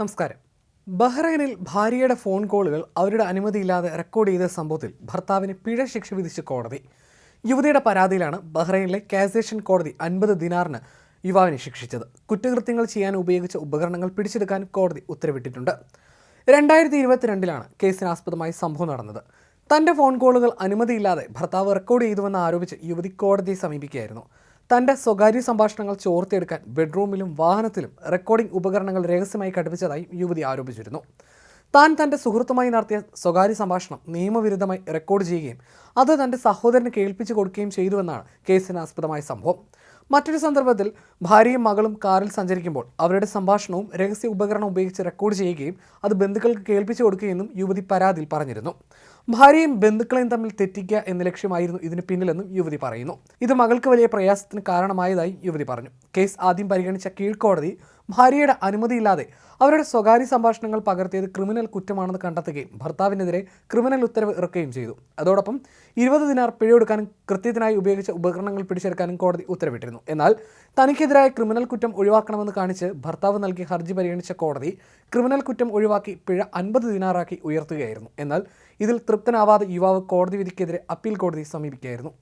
നമസ്കാരം. ബഹ്റൈനിൽ ഭാര്യയുടെ ഫോൺ കോളുകൾ അവരുടെ അനുമതിയില്ലാതെ റെക്കോർഡ് ചെയ്ത സംഭവത്തിൽ ഭർത്താവിന് പിഴ ശിക്ഷ വിധിച്ച കോടതി. യുവതിയുടെ പരാതിയിലാണ് ബഹ്റൈനിലെ കാസേഷൻ കോടതി അൻപത് ദിനാറിന് യുവാവിനെ ശിക്ഷിച്ചത്. കുറ്റകൃത്യങ്ങൾ ചെയ്യാൻ ഉപയോഗിച്ച ഉപകരണങ്ങൾ പിടിച്ചെടുക്കാൻ കോടതി ഉത്തരവിട്ടിട്ടുണ്ട്. രണ്ടായിരത്തി ഇരുപത്തിരണ്ടിലാണ് കേസിനാസ്പദമായി സംഭവം നടന്നത്. തന്റെ ഫോൺ കോളുകൾ അനുമതിയില്ലാതെ ഭർത്താവ് റെക്കോർഡ് ചെയ്തുവെന്ന് ആരോപിച്ച് യുവതി കോടതിയെ സമീപിക്കുകയായിരുന്നു. തന്റെ സ്വകാര്യ സംഭാഷണങ്ങൾ ചോർത്തിയെടുക്കാൻ ബെഡ്റൂമിലും വാഹനത്തിലും റെക്കോർഡിംഗ് ഉപകരണങ്ങൾ രഹസ്യമായി ഘടിപ്പിച്ചതായി യുവതി ആരോപിച്ചിരുന്നു. താൻ തന്റെ സുഹൃത്തുമായി നടത്തിയ സ്വകാര്യ സംഭാഷണം നിയമവിരുദ്ധമായി റെക്കോർഡ് ചെയ്യുകയും അത് തന്റെ സഹോദരന് കേൾപ്പിച്ചു കൊടുക്കുകയും ചെയ്തുവെന്നാണ് കേസിനാസ്പദമായ സംഭവം. മറ്റൊരു സന്ദർഭത്തിൽ ഭാര്യയും മകളും കാറിൽ സഞ്ചരിക്കുമ്പോൾ അവരുടെ സംഭാഷണവും രഹസ്യ ഉപകരണം ഉപയോഗിച്ച് റെക്കോർഡ് ചെയ്യുകയും അത് ബന്ധുക്കൾക്ക് കേൾപ്പിച്ചു കൊടുക്കുകയെന്നും യുവതി പരാതിയിൽ പറഞ്ഞിരുന്നു. ഭാര്യയും ബന്ധുക്കളെയും തമ്മിൽ തെറ്റിക്കുക എന്ന ലക്ഷ്യമായിരുന്നു ഇതിന് പിന്നിലെന്നും യുവതി പറയുന്നു. ഇത് മകൾക്ക് വലിയ പ്രയാസത്തിന് കാരണമായതായി യുവതി പറഞ്ഞു. കേസ് ആദ്യം പരിഗണിച്ച കീഴ്ക്കോടതി ഭാര്യയുടെ അനുമതിയില്ലാതെ അവരുടെ സ്വകാര്യ സംഭാഷണങ്ങൾ പകർത്തിയത് ക്രിമിനൽ കുറ്റമാണെന്ന് കണ്ടെത്തുകയും ഭർത്താവിനെതിരെ ക്രിമിനൽ ഉത്തരവ് ഇറക്കുകയും ചെയ്തു. അതോടൊപ്പം ഇരുപത് ദിനാർ പിഴയൊടുക്കാനും കൃത്യത്തിനായി ഉപയോഗിച്ച ഉപകരണങ്ങൾ പിടിച്ചെടുക്കാനും കോടതി ഉത്തരവിട്ടിരുന്നു. എന്നാൽ തനിക്കെതിരായ ക്രിമിനൽ കുറ്റം ഒഴിവാക്കണമെന്ന് കാണിച്ച് ഭർത്താവ് നൽകിയ ഹർജി പരിഗണിച്ച കോടതി ക്രിമിനൽ കുറ്റം ഒഴിവാക്കി പിഴ അൻപത് ദിനാറാക്കി ഉയർത്തുകയായിരുന്നു. എന്നാൽ ഇതിൽ തൃപ്തനാവാതെ യുവാവ് കോടതി വിധിക്കെതിരെ അപ്പീൽ കോടതി സമീപിക്കുകയായിരുന്നു.